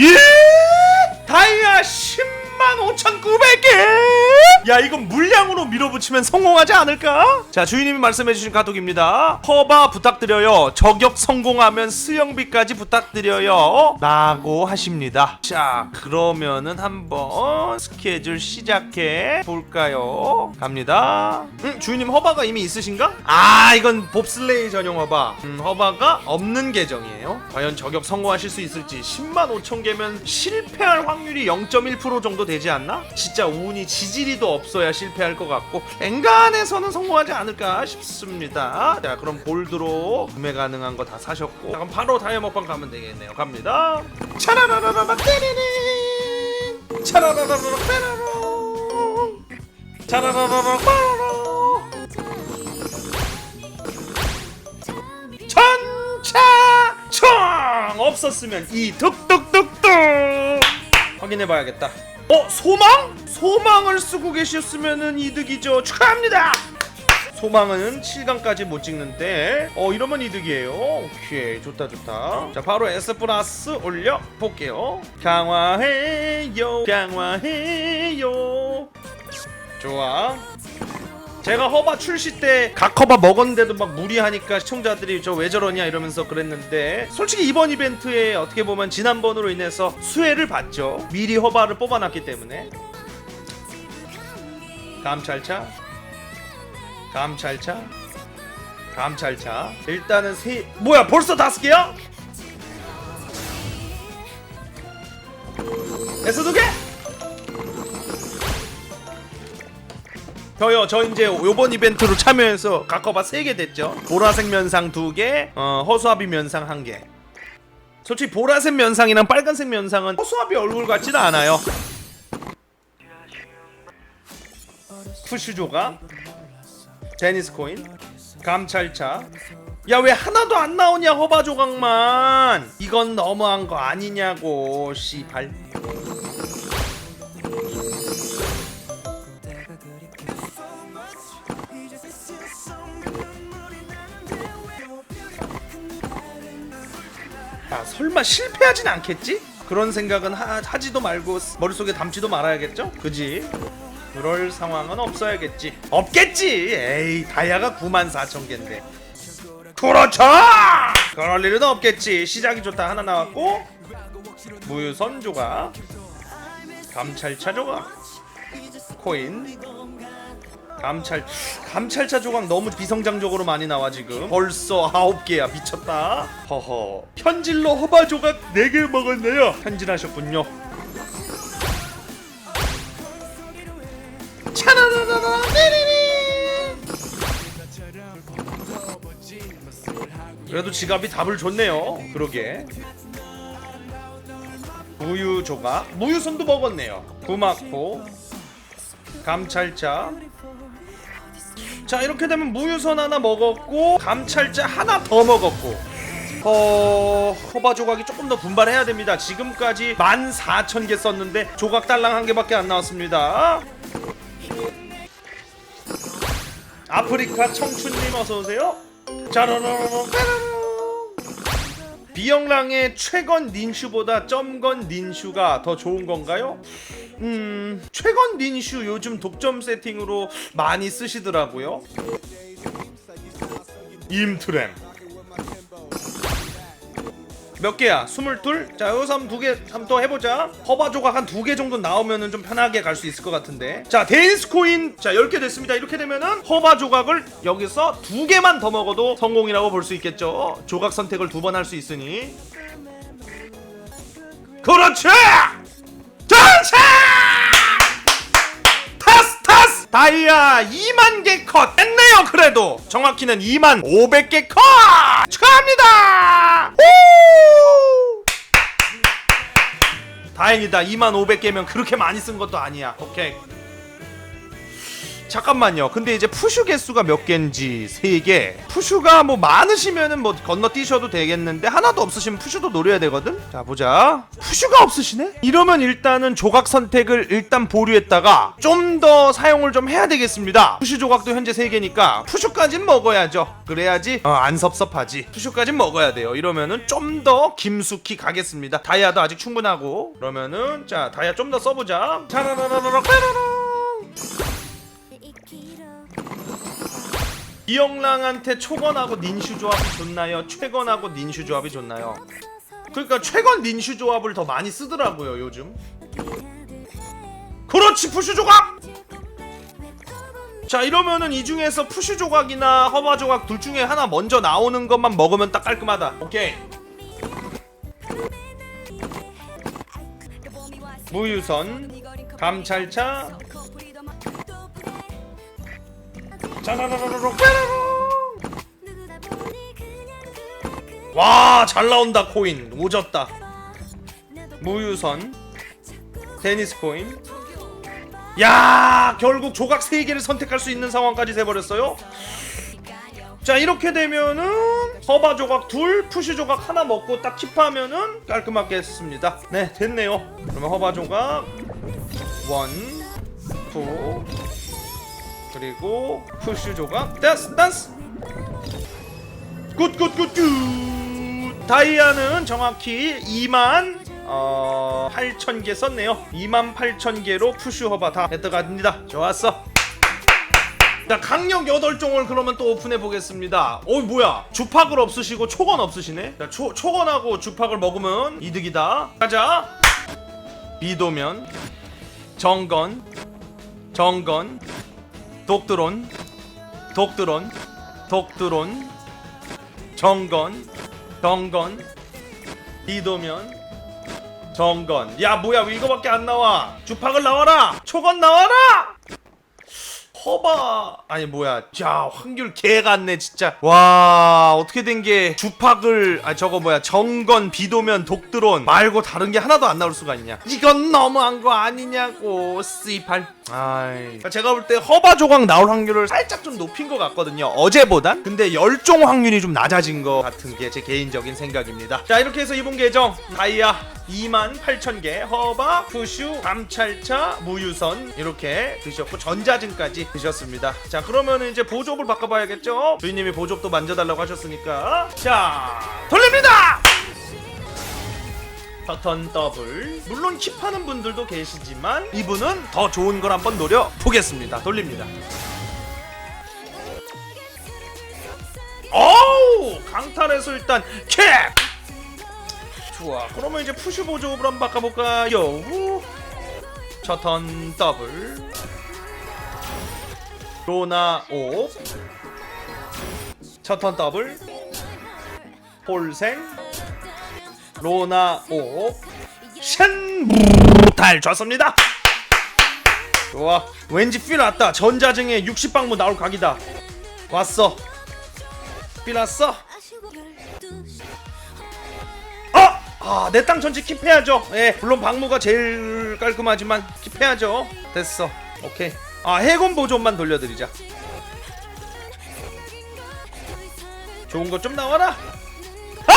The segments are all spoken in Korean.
예? 다이아 10만 5,900개? 야 이건 물량으로 밀어붙이면 성공하지 않을까? 자 주인님이 말씀해주신 카톡입니다 허바 부탁드려요 저격 성공하면 수영비까지 부탁드려요 라고 하십니다 자 그러면은 한번 스케줄 시작해 볼까요? 갑니다 음, 주인님 허바가 이미 있으신가? 아 이건 봅슬레이 전용 허바 음, 허바가 없는 계정이에요 과연 저격 성공하실 수 있을지 10만 5천 개면 실패할 확률이 0.1% 정도 되지 않나? 진짜 운이 지지리도 없어야 실패할 것 같고 엔간에서는 성공하지 않을까 싶습니다. 자 그럼 골드로 구매 가능한 거 다 사셨고. 자, 그럼 바로 다이아 먹방 가면 되겠네요. 갑니다. 차라라라라 띠리리 차라라라라 빼라로! 차라라라라 빠라로! 전차총! 없었으면 이 뚝뚝뚝뚝 확인해봐야겠다. 어 소망? 소망을 쓰고 계셨으면은 이득이죠. 축하합니다. 소망은 7강까지 못 찍는데 어 이러면 이득이에요. 오케이 좋다 좋다. 자 바로 S 플러스 올려 볼게요. 강화해요 강화해요. 좋아. 제가 허바 출시 때 각 허바 먹었는데도 막 무리하니까 시청자들이 저 왜 저러냐 이러면서 그랬는데 솔직히 이번 이벤트에 어떻게 보면 지난번으로 인해서 수혜를 봤죠. 미리 허바를 뽑아놨기 때문에. 감찰차? 감찰차? 감찰차? 일단은 세 뭐야 벌써 다섯 개야? 에스 두 개? 저요 저 이제 요번 이벤트로 참여해서 각커바 3개 됐죠? 보라색 면상 2개 어, 허수아비 면상 1개. 솔직히 보라색 면상이랑 빨간색 면상은 허수아비 얼굴 같지는 않아요. 푸슈 조각 데니스 코인 감찰차. 야 왜 하나도 안 나오냐 허바 조각만. 이건 너무한 거 아니냐고 씨발 설마 실패하진 않겠지? 그런 생각은 하, 하지도 말고 머릿속에 담지도 말아야겠죠? 그지? 그럴 상황은 없어야겠지 없겠지 에이 다이아가 9만 4천 개인데 그렇죠 그럴 일은 없겠지 시작이 좋다 하나 나왔고 무유선 조각 감찰차 조각 코인 감찰 감찰차 조각 너무 비성장적으로 많이 나와 지금. 벌써 아홉 개야. 미쳤다. 허허. 현질로 허바 조각 4개 먹었네요. 현질하셨군요. 차라라라라 그래도 지갑이 답을 줬네요. 그러게. 무유 조각. 무유선도 먹었네요. 구마코 감찰차 자 이렇게 되면 무유선 하나 먹었고 감찰자 하나 더 먹었고. 어... 허바 조각이 조금 더 분발해야 됩니다. 지금까지 14,000개 썼는데 조각 달랑 한 개밖에 안 나왔습니다. 아프리카 청춘님 어서오세요. 짜라라라라 까라라. 비영랑의 최건 닌슈보다 점건 닌슈가 더 좋은 건가요? 음, 최건 닌슈 요즘 독점 세팅으로 많이 쓰시더라고요. 임트램. 몇 개야? 22? 자, 여기서 한번 두 개, 한번 또 해보자. 허바 조각 한 두 개 정도 나오면은 좀 편하게 갈 수 있을 것 같은데. 자, 데니스 코인. 자, 10개 됐습니다. 이렇게 되면은 허바 조각을 여기서 두 개만 더 먹어도 성공이라고 볼 수 있겠죠. 조각 선택을 두 번 할 수 있으니. 그렇지! 전차! 타스 타스! 다이아 2만 개 컷! 했네요, 그래도! 정확히는 2만 500개 컷! 축하합니다! 오! 다행이다. 2만 500개면 그렇게 많이 쓴 것도 아니야. 오케이. 잠깐만요. 근데 이제 푸슈 개수가 몇 개인지 세 개. 푸슈가 뭐 많으시면은 뭐 건너뛰셔도 되겠는데 하나도 없으시면 푸슈도 노려야 되거든. 자 보자. 푸슈가 없으시네? 이러면 일단은 조각 선택을 일단 보류했다가 좀 더 사용을 좀 해야 되겠습니다. 푸슈 조각도 현재 세 개니까 푸슈까진 먹어야죠. 그래야지 어, 안 섭섭하지. 푸슈까진 먹어야 돼요. 이러면은 좀 더 김숙히 가겠습니다. 다이아도 아직 충분하고. 그러면은 자 다이아 좀 더 써보자. 차라라라라라 이영랑한테 초건하고 닌슈 조합이 좋나요? 최건하고 닌슈 조합이 좋나요? 그러니까 최건 닌슈 조합을 더 많이 쓰더라고요 요즘. 그렇지 푸슈 조각. 자 이러면은 이 중에서 푸슈 조각이나 허바 조각 둘 중에 하나 먼저 나오는 것만 먹으면 딱 깔끔하다. 오케이. 무유선, 감찰차, 짜라라라라라 와, 잘 나온다 코인. 오졌다. 무유선, 테니스 코인. 야, 결국 조각 3개를 선택할 수 있는 상황까지 돼 버렸어요. 자, 이렇게 되면은 허바 조각 둘, 푸시 조각 하나 먹고 딱 킵하면은 깔끔하게 했습니다. 네, 됐네요. 그러면 허바 조각 원, 투, 그리고 푸시 조각. 댄스 댄스. 굿굿굿굿. 다이아는 정확히 2만 어 8천 개 썼네요. 2만 8천 개로 푸시 허바 다 했더갑니다. 좋았어. 자 강력 8종을 그러면 또 오픈해 보겠습니다. 어 뭐야. 주팍을 없으시고 초건 없으시네? 자 초, 초건하고 주팍을 먹으면 이득이다. 가자. 비도면 정건 정건 독드론 독드론 독드론 정건 정건 비도면 정건. 야 뭐야 왜 이거밖에 안 나와. 주팍을 나와라. 초건 나와라 허바. 아니 뭐야. 자 확률 개 같네 진짜. 와 어떻게 된 게 주팍을 아 저거 뭐야. 정건 비도면 독드론 말고 다른 게 하나도 안 나올 수가 있냐. 이건 너무한 거 아니냐고 C8 아이. 제가 볼 때 허바 조각 나올 확률을 살짝 좀 높인 것 같거든요. 어제보단. 근데 열종 확률이 좀 낮아진 것 같은 게 제 개인적인 생각입니다. 자 이렇게 해서 이번 계정. 다이아 2만 8천 개. 허바 푸슈 감찰차 무유선 이렇게 드셨고 전자증까지 드셨습니다. 자 그러면 이제 보조업을 바꿔봐야겠죠? 주인님이 보조업도 만져달라고 하셨으니까. 자 돌립니다! 버튼 더블. 물론 킵하는 분들도 계시지만 이분은 더 좋은 걸 한번 노려 보겠습니다. 돌립니다. 어우! 강탈에서 일단 캡! 좋아. 그러면 이제 푸시 보조업을 한번 바꿔볼까요? 첫턴 더블 로나 옵 첫턴 더블 폴생 로나 옵쉔달 좋습니다 좋아 왠지 필 왔다 전자증에 60방무 나올 각이다 왔어 필 왔어 어! 아, 내 땅 전체 킵해야죠. 예, 물론 방무가 제일 깔끔하지만 킵해야죠. 됐어. 오케이. 아, 해군 보존만 돌려드리자. 좋은 거 좀 나와라. 아!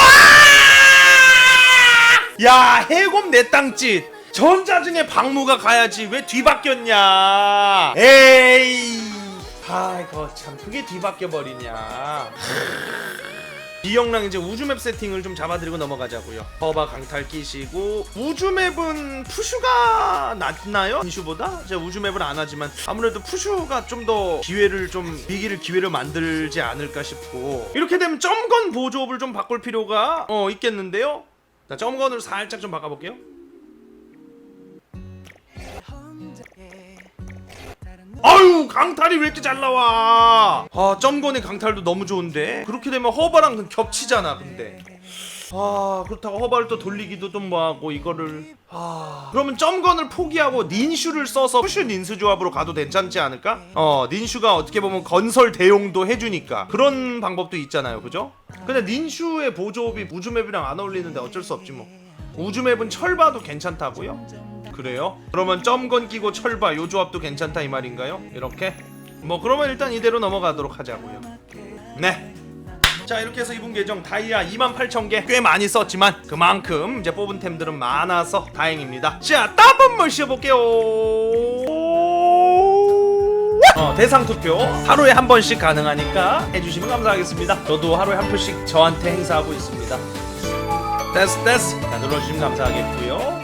야, 해곰 내 땅짓. 전자증에 방무가 가야지 왜 뒤바뀌었냐? 에이. 아이고 참 그게 뒤바뀌어 버리냐. 비영랑 이제 우주맵 세팅을 좀 잡아드리고 넘어가자고요. 버바 강탈 끼시고 우주맵은 푸슈가 낫나요? 인슈보다? 제가 우주맵을 안 하지만 아무래도 푸슈가 좀 더 기회를 좀 비기를 기회를 만들지 않을까 싶고 이렇게 되면 점건 보조업을 좀 바꿀 필요가 어 있겠는데요. 자 점건으로 살짝 좀 바꿔볼게요. 아유 강탈이 왜 이렇게 잘 나와 아 점건의 강탈도 너무 좋은데 그렇게 되면 허바랑 좀 겹치잖아 근데 아 그렇다고 허바를 또 돌리기도 좀 뭐하고 이거를 아 그러면 점건을 포기하고 닌슈를 써서 푸슈 닌스 조합으로 가도 괜찮지 않을까? 어 닌슈가 어떻게 보면 건설 대용도 해주니까 그런 방법도 있잖아요 그죠? 근데 닌슈의 보조업이 우주맵이랑 안 어울리는데 어쩔 수 없지 뭐 우주맵은 철바도 괜찮다고요? 그래요? 그러면 점건 끼고 철바 요 조합도 괜찮다 이 말인가요? 이렇게? 뭐 그러면 일단 이대로 넘어가도록 하자고요. 네. 자 이렇게 해서 이분 계정 다이아 28,000개 꽤 많이 썼지만 그만큼 이제 뽑은 템들은 많아서 다행입니다. 자 다음 한번 씌워볼게요. 어, 대상 투표 하루에 한 번씩 가능하니까 해주시면 감사하겠습니다. 저도 하루에 한 표씩 저한테 행사하고 있습니다. 됐스 됐스 자, 눌러주시면 감사하겠고요